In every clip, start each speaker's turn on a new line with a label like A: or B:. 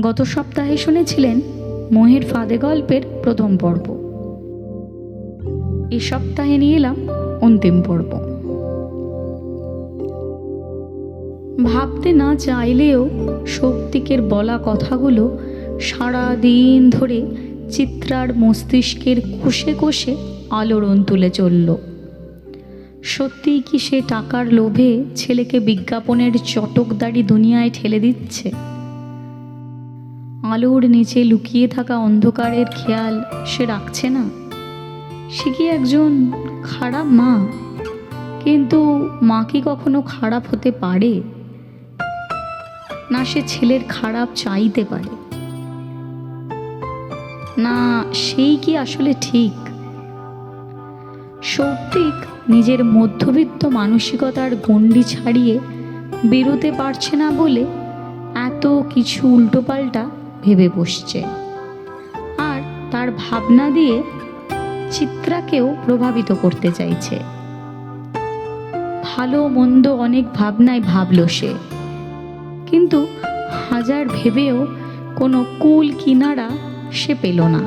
A: গত সপ্তাহে শুনেছিলেন মোহের ফাঁদে গল্পের প্রথম পর্ব। এ সপ্তাহে নিয়ে এলাম অন্তিম পর্ব। ভাবতে না চাইলেও শক্তিকের বলা কথাগুলো সারা দিন ধরে চিত্রার মস্তিষ্কের কোষে কোষে আলোড়ন তুলে চলল। সত্যিই কি সে টাকার লোভে ছেলেকে বিজ্ঞাপনের চটকদারি দুনিয়ায় ঠেলে দিচ্ছে? আলোর নিচে লুকিয়ে থাকা অন্ধকারের খেয়াল সে রাখছে না। সে কি একজন খারাপ মা? কিন্তু মা কি কখনো খারাপ হতে পারে? না, সে ছেলের খারাপ চাইতে পারে। না, সেই কি আসলে ঠিক? সৌক্তিক নিজের মধ্যবিত্ত মানসিকতার গণ্ডি ছাড়িয়ে বেরোতে পারছে না বলে এত কিছু উল্টোপাল্টা ভেবে বসছে। আর তার ভাবনা দিয়ে চিত্রাকেও প্রভাবিত করতে চাইছে। ভালো মন্দ অনেক ভাবনায় ভাবল সে। কিন্তু হাজার ভেবেও কোনো কুল কিনারা সে পেল না।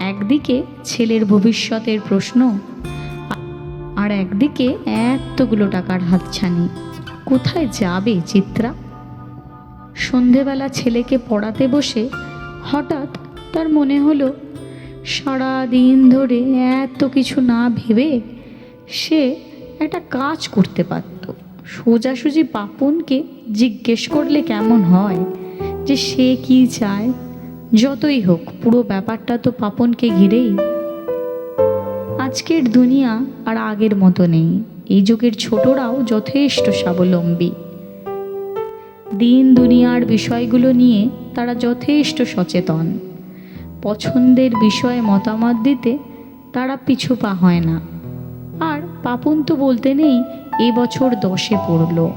A: একদিকে ছেলের ভবিষ্যতের প্রশ্ন, আর একদিকে এতগুলো টাকার হাতছানি। কোথায় যাবে চিত্রা? সন্ধেবেলা ছেলেকে পড়াতে বসে হঠাৎ তার মনে হলো সারা দিন ধরে এত কিছু না ভেবে সে একটা কাজ করতে পারত। সোজাসুজি পাপনকে জিজ্ঞেস করলে কেমন হয় যে সে কি চায়? যতই হোক, পুরো ব্যাপারটা তো পাপনকে ঘিরেই। আজকের দুনিয়া আর আগের মতো নেই। এই যুগের ছোটরাও যথেষ্ট স্বাবলম্বী। দিন দুনিয়ার বিষয়গুলো নিয়ে তারা যথেষ্ট সচেতন। পছন্দের বিষয়ে মতামত দিতে তারা পিছু পা হয় না। আর পাপন তো বলতে নেই এবছর দশে পড়ল।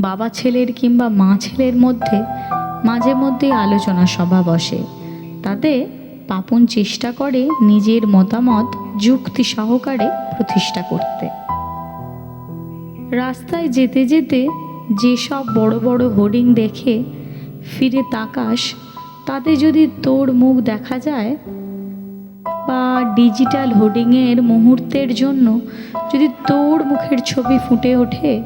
A: বাবা ছেলের কিংবা মা ছেলের মধ্যে মাঝে মধ্যে আলোচনা সভা বসে। তাতে পাপন চেষ্টা করে নিজের মতামত যুক্তি সহকারে প্রতিষ্ঠা করতে। রাস্তায় যেতে যেতে যেসব বড় বড় হোর্ডিং দেখে ফিরে তাকাস, তাতে যদি তোর মুখ দেখা যায় বা ডিজিটাল হোর্ডিংয়ের মুহূর্তের জন্য যদি তোর মুখের ছবি ফুটে ওঠে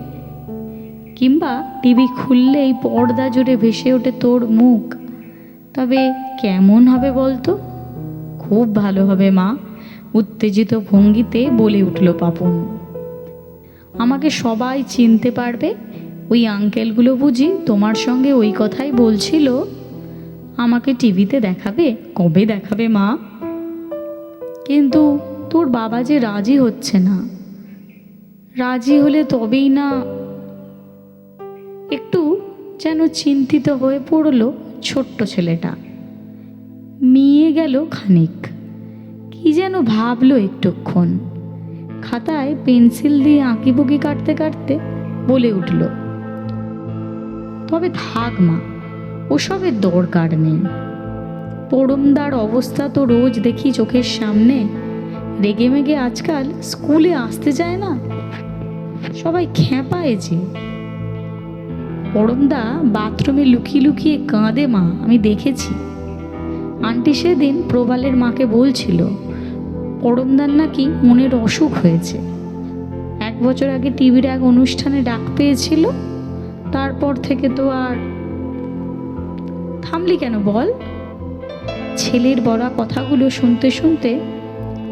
A: কিংবা টিভি খুললেই পর্দা জুড়ে ভেসে ওঠে তোর মুখ, তবে কেমন হবে বলতো? খুব ভালো হবে মা, উত্তেজিত ভঙ্গিতে বলে উঠল পাপন। আমাকে সবাই চিনতে পারবে? ওই আঙ্কেলগুলো বুঝি তোমার সঙ্গে ওই কথাই বলছিল? আমাকে টিভিতে দেখাবে? কবে দেখাবে মা? কিন্তু তোর বাবা যে রাজি হচ্ছে না। রাজি হলে তবেই না একটু যেন চিন্তিত হয়ে পড়ল ছোট্ট ছেলেটা। মিয়ে গেল খানিক। কি যেন ভাবলো একটুক্ষণ। খাতায় পেন্সিল দিয়ে আঁকিবুকি কাটতে কাটতে বলে উঠল। তবে থাক মা, ওসবের দরকার নেই। পড়মদার অবস্থা তো রোজ দেখি চোখের সামনে, রেগে মেগে আজকাল স্কুলে আসতে যায় না। সবাই খেপায় যে। পরমদা বাথরুমে লুকিয়ে লুকিয়ে কাঁদে মা, আমি দেখেছি। আন্টি সেদিন প্রবালের মাকে বলছিল, পরমদার নাকি মনের অসুখ হয়েছে। এক বছর আগে টিভির এক অনুষ্ঠানে ডাক পেয়েছিল তারপর থেকে তো আর থামলি কেন বল? ছেলের বলা কথাগুলো শুনতে শুনতে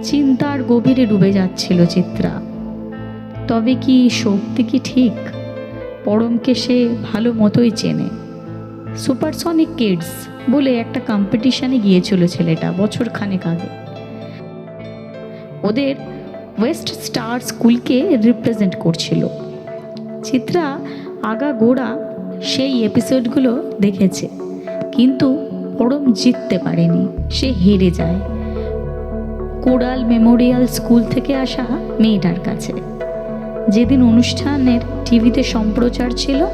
A: চিন্তার গভীরে ডুবে যাচ্ছিল চিত্রা। তবে কি শক্তি কি ঠিক? পরমকে সে ভালো মতোই চেনে। সুপারসনিক কিডস বলে একটা কম্পিটিশানে গিয়েছিল ছেলেটা বছর খানেক আগে। ওদের ওয়েস্ট স্টার স্কুলকে রিপ্রেজেন্ট করছিল। চিত্রা আগা গোড়া সেই এপিসোডগুলো দেখেছে। কিন্তু পরম জিততে পারেনি, সে হেরে যায়। কোরাল মেমোরিয়াল স্কুল থেকে আসা মেয়েটার কাছে। যেদিন অনুষ্ঠানের টিভিতে সম্প্রচার ছিল,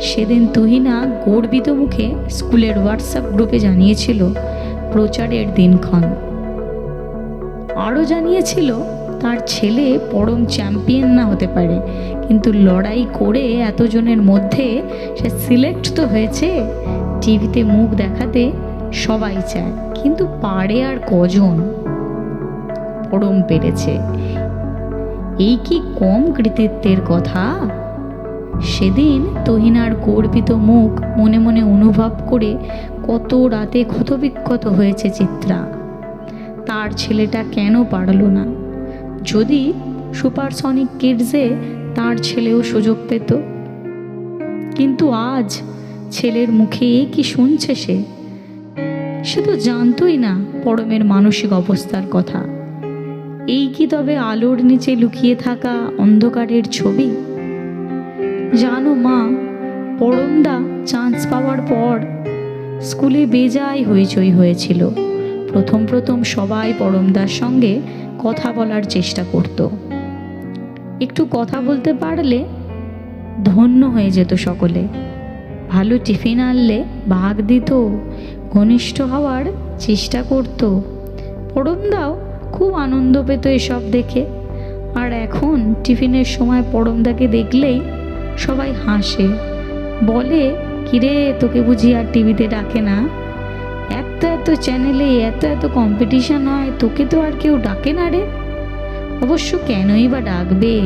A: সেদিন তুহিনা গর্বিত মুখে স্কুলের হোয়াটসঅ্যাপ গ্রুপে জানিয়েছিল, প্রচারের দিনক্ষণ। আরও জানিয়েছিল তার ছেলে পরম চ্যাম্পিয়ন না হতে পারে। কিন্তু লড়াই করে এতজনের মধ্যে সে সিলেক্ট তো হয়েছে। টিভিতে মুখ দেখাতে সবাই চায়, কিন্তু পারে আর কজন? পরম পেরেছে। এই কি কম কৃতিত্বের কথা? সেদিন তহিনার গর্বিত মুখ মনে মনে অনুভব করে কত রাতে ক্ষতবিক্ষত হয়েছে চিত্রা। তার ছেলেটা কেন পারল না? যদি সুপারসনিক কিডসে তার ছেলেও সুযোগ পেত। কিন্তু আজ ছেলের মুখে এ কি শুনছে সে? সে তো জানতই না পরমের মানসিক অবস্থার কথা। এই কি তবে আলোর নিচে লুকিয়ে থাকা অন্ধকারের ছবি? জানো মা, পরমদা চান্স পাওয়ার পর স্কুলে বেজায় হইচই হয়েছিল। প্রথম প্রথম সবাই পরমদার সঙ্গে কথা বলার চেষ্টা করত। একটু কথা বলতে পারলে ধন্য হয়ে যেত সকলে। ভালো টিফিন আনলে ভাগ দিত, ঘনিষ্ঠ হওয়ার চেষ্টা করত। পরমদাও খুব আনন্দ পেত এসব দেখে। আর এখন টিফিনের সময় পরমদাকে দেখলেই সবাই হাসে। বলে, কিরে, তোকে বুঝি আর টিভিতে ডাকে না? এত এত চ্যানেলে এত এত কম্পিটিশন হয়, তোকে তো আর কেউ ডাকে না রে। অবশ্য কেনই বা ডাকবে?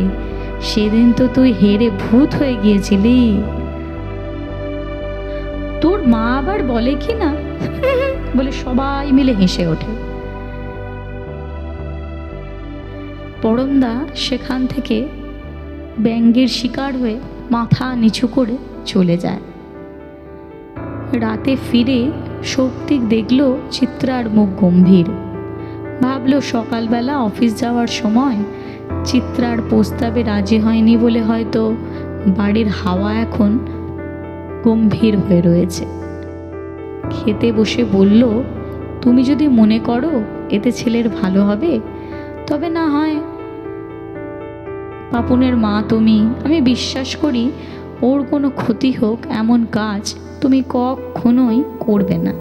A: সেদিন তো তুই হেরে ভূত হয়ে গিয়েছিলি। তোর মা আবার বলে কি না? বলে সবাই মিলে হেসে ওঠে। পরমদা সেখান থেকে ব্যঙ্গের শিকার হয়ে মাথা নিচু করে চলে যায়। রাতে ফিরে সৌক্তিক দেখল চিত্রার মুখ গম্ভীর। ভাবলো সকালবেলা অফিস যাওয়ার সময় চিত্রার প্রস্তাবে রাজি হয়নি বলে হয়তো বাড়ির হাওয়া এখন গম্ভীর হয়ে রয়েছে। খেতে বসে বলল, তুমি যদি মনে করো এতে ছেলের ভালো হবে, তবে না হয়। পাপুনের মা তুমি, আমি বিশ্বাস করি ওর কোনো ক্ষতি হোক এমন কাজ তুমি কখনোই করবে না।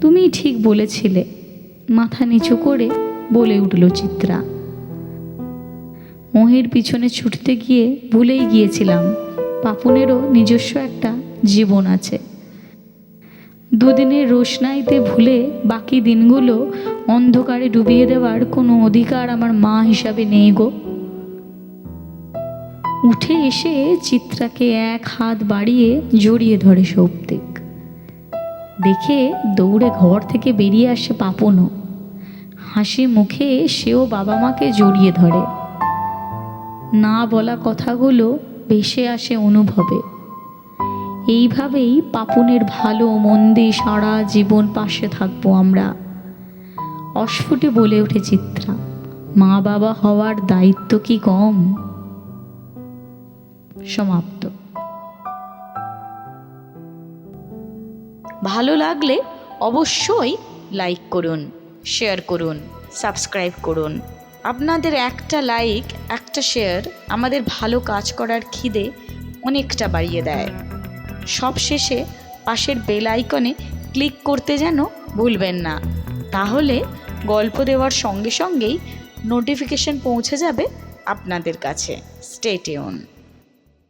A: তুমি ঠিক বলেছিলে, মাথা নিচু করে বলে উঠল চিত্রা। মোহের পিছনে ছুটতে গিয়ে ভুলেই গিয়েছিলাম, পাপনেরও নিজস্ব একটা জীবন আছে। দুদিনের রোশনাইতে ভুলে বাকি দিনগুলো অন্ধকারে ডুবিয়ে দেওয়ার কোনো অধিকার আমার মা হিসাবে নেই গো। উঠে এসে চিত্রাকে এক হাত বাড়িয়ে জড়িয়ে ধরে সৌপ্তিক। দেখে দৌড়ে ঘর থেকে বেরিয়ে আসে পাপনও। হাসি মুখে সেও বাবা মাকে জড়িয়ে ধরে। না বলা কথাগুলো ভেসে আসে অনুভবে। এইভাবেই পাপনের ভালো মন্দে সারা জীবন পাশে থাকব আমরা। অস্ফুটে বলে ওঠে চিত্রা। মা বাবা হওয়ার দায়িত্ব কি কম? সমাপ্ত।
B: ভালো লাগলে অবশ্যই লাইক করুন শেয়ার করুন সাবস্ক্রাইব করুন। আপনাদের একটা লাইক একটা শেয়ার আমাদের ভালো কাজ করার খিদে অনেকটা বাড়িয়ে দেয়। সব শেষে পাশের বেল আইকনে ক্লিক করতে যেন ভুলবেন না, তাহলে গল্প দেওয়ার সঙ্গে সঙ্গেই নোটিফিকেশন পৌঁছে যাবে আপনাদের কাছে। স্টেটিউন